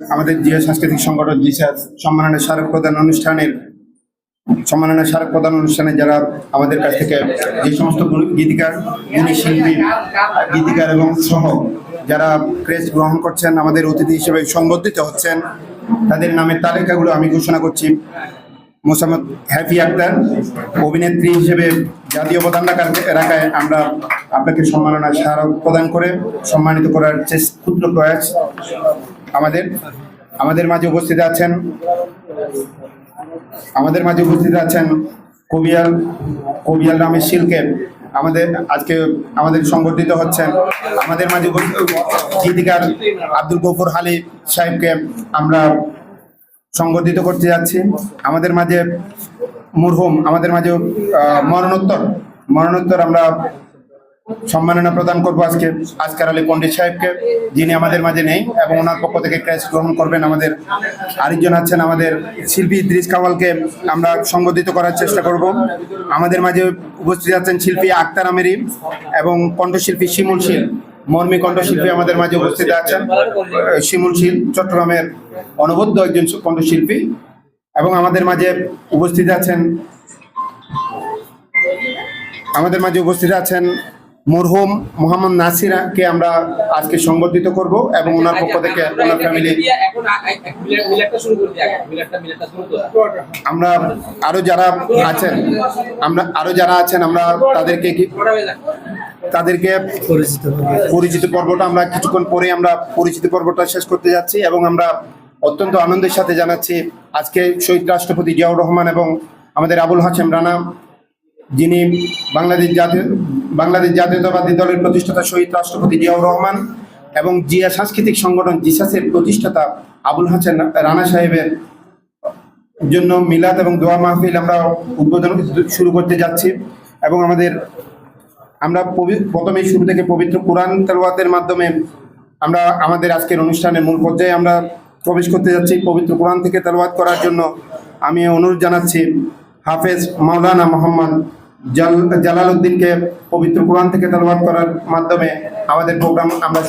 আমাদের যে সাংস্কৃতিক সংগঠন জিসাস সম্মাননা স্মারক প্রদান অনুষ্ঠানের সম্মাননা স্মারক প্রদান অনুষ্ঠানে যারা আমাদের কাছ থেকে যে সমস্ত গীতিকার, গুণী শিল্পী, গীতিকার এবং সহ যারা ক্রেজ গ্রহণ করছেন, আমাদের অতিথি হিসেবে সংবর্ধিত হচ্ছেন, তাদের নামের তালিকাগুলো আমি ঘোষণা করছি। মোসাম্মদ হ্যাফি আক্তার, অভিনেত্রী হিসেবে জাতীয় অবদান রাখার রাখায় আমরা আপনাকে সম্মাননা স্মারক প্রদান করে সম্মানিত করার চেষ্টা ক্ষুদ্র প্রয়াস আমাদের আমাদের মাঝে উপস্থিত আছেন, আমাদের মাঝে উপস্থিত আছেন কবিয়াল কবিয়াল নামের শিল্পের আমাদের, আজকে আমাদের সংগঠিত হচ্ছেন, আমাদের মাঝে গীতিকার আব্দুল গফুর হালি সাহেবকে আমরা সংগঠিত করতে যাচ্ছি। আমাদের মাঝে মুরহুম, আমাদের মাঝে মরণোত্তর মরণোত্তর আমরা সম্মাননা প্রদান করব আজকে, আজকার আলী পণ্ডিত সাহেবকে, যিনি আমাদের মাঝে নেই এবং ওনার পক্ষ থেকে ক্রেস গ্রহণ করবেন আমাদের আরেকজন আছেন আমাদের শিল্পী ইদ্রিস কাওয়ালকে আমরা সংগঠিত করার চেষ্টা করব। আমাদের মাঝে উপস্থিত আছেন শিল্পী আক্তার আমেরি এবং কণ্ঠশিল্পী শিমুল শীল। মর্মী কণ্ঠশিল্পী আমাদের মাঝে উপস্থিত আছেন। শিমুল শীল চট্টগ্রামের অনবদ্য একজন কণ্ঠশিল্পী এবং আমাদের মাঝে উপস্থিত আছেন, আমাদের মাঝে উপস্থিত আছেন মরহুম মোহাম্মদ নাসিরাকে আমরা আজকে সংবর্ধিত করব এবং ওনার পক্ষ থেকে ওনার ফ্যামিলি আমরা আরও যারা আছেন, আমরা আরও যারা আছেন, আমরা তাদেরকে তাদেরকে পরিচিত পরিচিত পর্বটা আমরা কিছুক্ষণ পরে আমরা পরিচিত পর্বটা শেষ করতে যাচ্ছি এবং আমরা অত্যন্ত আনন্দের সাথে জানাচ্ছি আজকে শহীদ রাষ্ট্রপতি জিয়াউর রহমান এবং আমাদের আবুল হাসেম রানা যিনি বাংলাদেশ জাতীয় বাংলাদেশ জাতীয়তাবাদী দলের প্রতিষ্ঠাতা শহীদ রাষ্ট্রপতি জিয়াউর রহমান এবং জিয়া সাংস্কৃতিক সংগঠন জিসাসের প্রতিষ্ঠাতা আবুল হাসান রানা সাহেবের জন্য মিলাদ এবং দোয়া মাহফিল আমরা উদ্বোধন শুরু করতে যাচ্ছি এবং আমাদের আমরা প্রথমেই শুরু থেকে পবিত্র কোরআন তেলাওয়াতের মাধ্যমে আমরা আমাদের আজকের অনুষ্ঠানের মূল পর্যায়ে আমরা প্রবেশ করতে যাচ্ছি পবিত্র কোরআন থেকে তেলাওয়াত করার জন্য। আমি অনুরোধ জানাচ্ছি হাফেজ মাওলানা মোহাম্মদ জালাল উদ্দিনকে পবিত্র কোরআন থেকে তালবাদ করার মাধ্যমে আমাদের প্রোগ্রাম আমরা